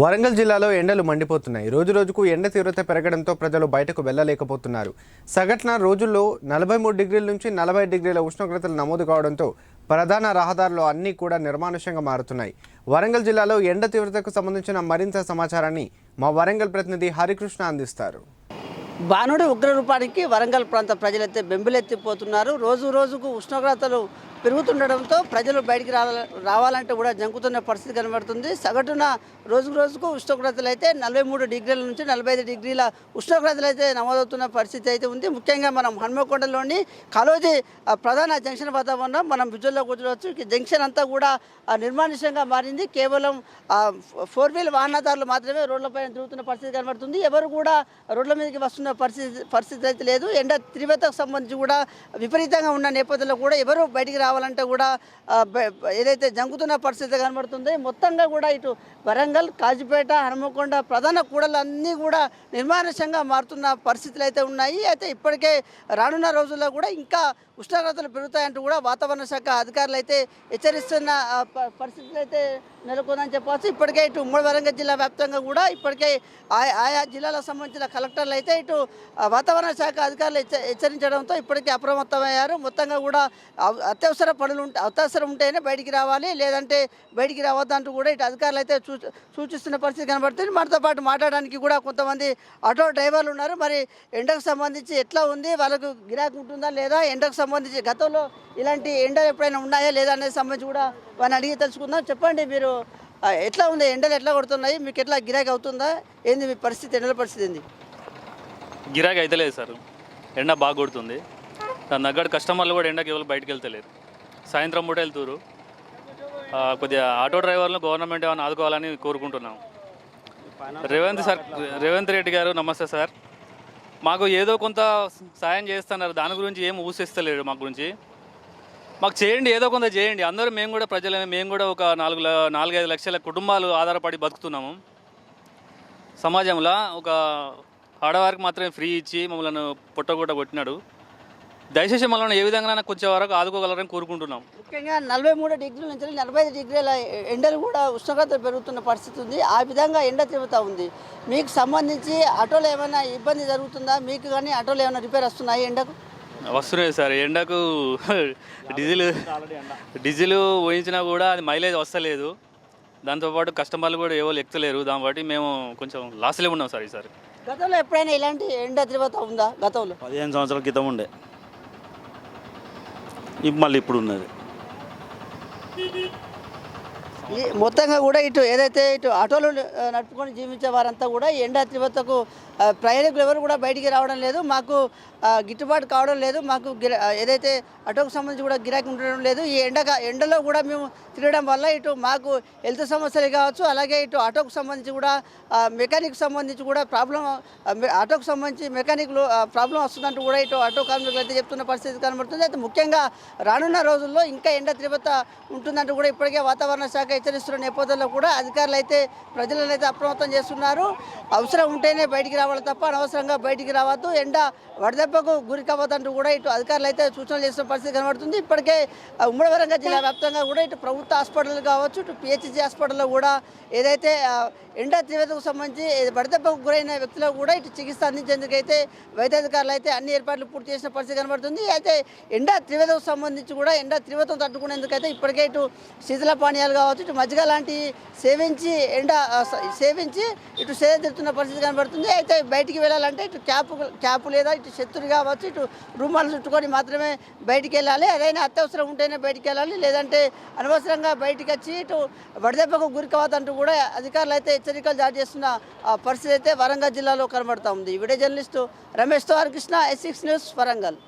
వరంగల్ జిల్లాలో ఎండలు మండిపోతున్నాయి. రోజు రోజుకు ఎండ తీవ్రత పెరగడంతో ప్రజలు బయటకు వెళ్ళలేకపోతున్నారు. సగటున రోజుల్లో నలభై మూడు డిగ్రీల నుంచి నలభై డిగ్రీల ఉష్ణోగ్రతలు నమోదు కావడంతో ప్రధాన రహదారులు అన్నీ కూడా నిర్మానుష్యంగా మారుతున్నాయి. వరంగల్ జిల్లాలో ఎండ తీవ్రతకు సంబంధించిన మరింత సమాచారాన్ని మా వరంగల్ ప్రతినిధి హరికృష్ణ అందిస్తారు. బాణుడి ఉగ్రరూపానికి వరంగల్ ప్రాంత ప్రజలైతే బెంబులెత్తిపోతున్నారు. రోజు రోజుకు ఉష్ణోగ్రతలు పెరుగుతుండడంతో ప్రజలు బయటికి రావాల రావాలంటే కూడా జంకుతున్న పరిస్థితి కనబడుతుంది. సగటున రోజుకు రోజుకు ఉష్ణోగ్రతలు అయితే నలభై మూడు డిగ్రీల నుంచి నలభై ఐదు డిగ్రీల ఉష్ణోగ్రతలు అయితే నమోదవుతున్న పరిస్థితి అయితే ఉంది. ముఖ్యంగా మనం హన్మకొండలోని కాలోజీ ఆ, ప్రధాన జంక్షన్ వాతావరణం మనం విజువల్లో కూర్చోవచ్చు జంక్షన్ అంతా కూడా నిర్మానుష్యంగా మారింది. కేవలం ఫోర్ వీల్ వాహనదారులు మాత్రమే రోడ్లపైన తిరుగుతున్న పరిస్థితి కనబడుతుంది. ఎవరు కూడా రోడ్ల మీదకి వస్తున్న పరిస్థితి పరిస్థితి అయితే లేదు. ఎండ తీవ్రతకు సంబంధించి కూడా విపరీతంగా ఉన్న నేపథ్యంలో కూడా ఎవరు బయటికి రావాలంటే కూడా ఏదైతే జంకుతున్న పరిస్థితి కనబడుతుంది మొత్తంగా కూడా ఇటు వరంగల్ కాజిపేట హనుమకొండ ప్రధాన కూడలన్నీ కూడా నిర్మానుష్యంగా మారుతున్న పరిస్థితులు అయితే ఉన్నాయి. అయితే ఇప్పటికే రానున్న రోజుల్లో కూడా ఇంకా ఉష్ణోగ్రతలు పెరుగుతాయంటూ కూడా వాతావరణ శాఖ అధికారులు అయితే హెచ్చరిస్తున్న ప- పరిస్థితులు అయితే నెలకొందని చెప్పవచ్చు. ఇప్పటికే ఇటు ఉమ్మడి వరంగల్ జిల్లా వ్యాప్తంగా కూడా ఇప్పటికే ఆయా ఆయా జిల్లాలకు సంబంధించిన కలెక్టర్లు అయితే ఇటు వాతావరణ శాఖ అధికారులు హెచ్చరించడంతో ఇప్పటికే అప్రమత్తమయ్యారు. మొత్తంగా కూడా అత్యవసర పనులు ఉంటే అత్యవసరం ఉంటేనే బయటికి రావాలి. లేదంటే బయటికి రావద్దంటూ కూడా ఇటు అధికారులు అయితే సూచిస్తున్న పరిస్థితి కనబడుతుంది. మనతో పాటు మాట్లాడడానికి కూడా కొంతమంది ఆటో డ్రైవర్లు ఉన్నారు. మరి ఎండకు సంబంధించి ఎట్లా ఉంది? వాళ్ళకు గిరాకీ ఉంటుందా లేదా? ఎండకు సంబంధించి గతంలో ఇలాంటి ఎండలు ఎప్పుడైనా ఉన్నాయా లేదా అనేది సంబంధించి కూడా వాళ్ళని అడిగి తెలుసుకుందాం. చెప్పండి మీరు ఎట్లా ఉంది? ఎండలు ఎట్లా కొడుతున్నాయి? మీకు ఎట్లా గిరాకీ అవుతుందా? ఏంది మీ పరిస్థితి? ఎండల పరిస్థితి ఏంది? గిరాకీ అయితే లేదు సార్. ఎండ బాగా కొడుతుంది. దాని తగ్గట్టు కస్టమర్లు కూడా ఎండకి ఎవరు బయటకు వెళ్తలేరు. సాయంత్రం పూట వెళ్తురు కొద్దిగా ఆటో డ్రైవర్లను గవర్నమెంట్ ఏమైనా ఆదుకోవాలని కోరుకుంటున్నాం. రేవంత్ సార్ రేవంత్ రెడ్డి గారు నమస్తే సార్. మాకు ఏదో కొంత సాయం చేస్తున్నారు. దాని గురించి ఏం ఊసిస్తలేడు మా గురించి. మాకు చేయండి ఏదో కొంత చేయండి. అందరూ మేము కూడా ప్రజలమే. మేము కూడా ఒక నాలుగు నాలుగైదు లక్షల కుటుంబాలు ఆధారపడి బతుకుతున్నాము. సమాజంలో ఒక ఆడవారికి మాత్రమే ఫ్రీ ఇచ్చి మమ్మల్ని పొట్టగొట్ట కొట్టినాడు. దయచేసి మమ్మల్ని ఏ విధంగా కొంచెం వరకు ఆదుకోగలరని కోరుకుంటున్నాం. ముఖ్యంగా నలభై మూడు డిగ్రీల నుంచి నలభై ఐదు డిగ్రీల ఎండలు కూడా ఉష్ణోగ్రత పెరుగుతున్న పరిస్థితి ఉంది. ఆ విధంగా ఎండ తీవ్రత ఉంది. మీకు సంబంధించి ఆటోలో ఏమైనా ఇబ్బంది జరుగుతుందా? మీకు కానీ ఆటోలో ఏమైనా రిపేర్ వస్తున్నాయి ఎండకు? వస్తున్నాయి సార్. ఎండకు డీజిల్ డీజిల్ పోయించినా కూడా అది మైలేజ్ వస్తలేదు. దాంతోపాటు కస్టమర్లు కూడా ఎవరు ఎక్కలేరు దాన్ని బట్టి మేము కొంచెం లాస్లో ఉన్నాం సార్ ఈసారి. గతంలో ఎప్పుడైనా ఇలాంటి ఎండ తీవ్రత ఉందా? గతంలో? పదిహేను సంవత్సరాల క్రితం ఉండే. మళ్ళీ ఇప్పుడు ఉన్నది మొత్తంగా కూడా ఇటు ఏదైతే ఇటు ఆటోలు నడుపుకొని జీవించే వారంతా కూడా ఈ ఎండ తీవ్రతకు ప్రయాణికులు ఎవరు కూడా బయటికి రావడం లేదు. మాకు గిట్టుబాటు కావడం లేదు. మాకు ఏదైతే ఆటోకు సంబంధించి కూడా గిరాకీ ఉండడం లేదు. ఈ ఎండగా ఎండలో కూడా మేము తిరగడం వల్ల ఇటు మాకు హెల్త్ సమస్యలు కావచ్చు అలాగే ఇటు ఆటోకు సంబంధించి కూడా మెకానిక్ సంబంధించి కూడా ప్రాబ్లం ఆటోకు సంబంధించి మెకానిక్లు ప్రాబ్లం వస్తుందంటూ కూడా ఇటు ఆటో కార్మికులు అయితే చెప్తున్న పరిస్థితి కనబడుతుంది. అయితే ముఖ్యంగా రానున్న రోజుల్లో ఇంకా ఎండ తీవ్రత ఉంటుందంటూ కూడా ఇప్పటికే వాతావరణ శాఖ హెచ్చరిస్తున్న నేపథ్యంలో కూడా అధికారులు అయితే ప్రజలను అయితే అప్రమత్తం చేస్తున్నారు. అవసరం ఉంటేనే బయటికి రావాలి తప్ప అనవసరంగా బయటికి రావద్దు. ఎండ వడదెబ్బకు గురి కావద్దంటూ కూడా ఇటు అధికారులు అయితే సూచనలు చేస్తున్న పరిస్థితి కనబడుతుంది. ఇప్పటికే ఉమ్మడి వరంగల్ జిల్లా వ్యాప్తంగా కూడా ఇటు ప్రభుత్వ హాస్పిటల్ కావచ్చు ఇటు పిహెచ్సి హాస్పిటల్లో కూడా ఏదైతే ఎండ తీవ్రతకు సంబంధించి వడదెబ్బకు గురైన వ్యక్తులకు కూడా ఇటు చికిత్స అందించేందుకైతే వైద్యాధికారులు అయితే అన్ని ఏర్పాట్లు పూర్తి చేసిన పరిస్థితి కనబడుతుంది. అయితే ఎండ తీవ్రతకు సంబంధించి కూడా ఎండ తీవ్రతను తట్టుకునేందుకైతే ఇప్పటికే ఇటు శీతల పానీయాలు కావచ్చు ఇటు మజ్జిగ లాంటి సేవించి ఎండ సేవించి ఇటు సేద పరిస్థితి కనబడుతుంది. అయితే బయటికి వెళ్ళాలంటే ఇటు క్యాప్ క్యాప్ లేదా ఇటు శత్రులు కావచ్చు ఇటు రూమాలు చుట్టుకొని మాత్రమే బయటికి వెళ్ళాలి. ఏదైనా అత్యవసరం ఉంటేనే బయటికి వెళ్ళాలి. లేదంటే అనవసరంగా బయటికి వచ్చి ఇటు వడదెబ్బకు గురి కావద్దంటూ కూడా అధికారులు అయితే హెచ్చరికలు జారీ చేస్తున్న పరిస్థితి అయితే వరంగల్ జిల్లాలో కనబడతా ఉంది. Video journalist రమేష్తో Harikrishna S six news Warangal.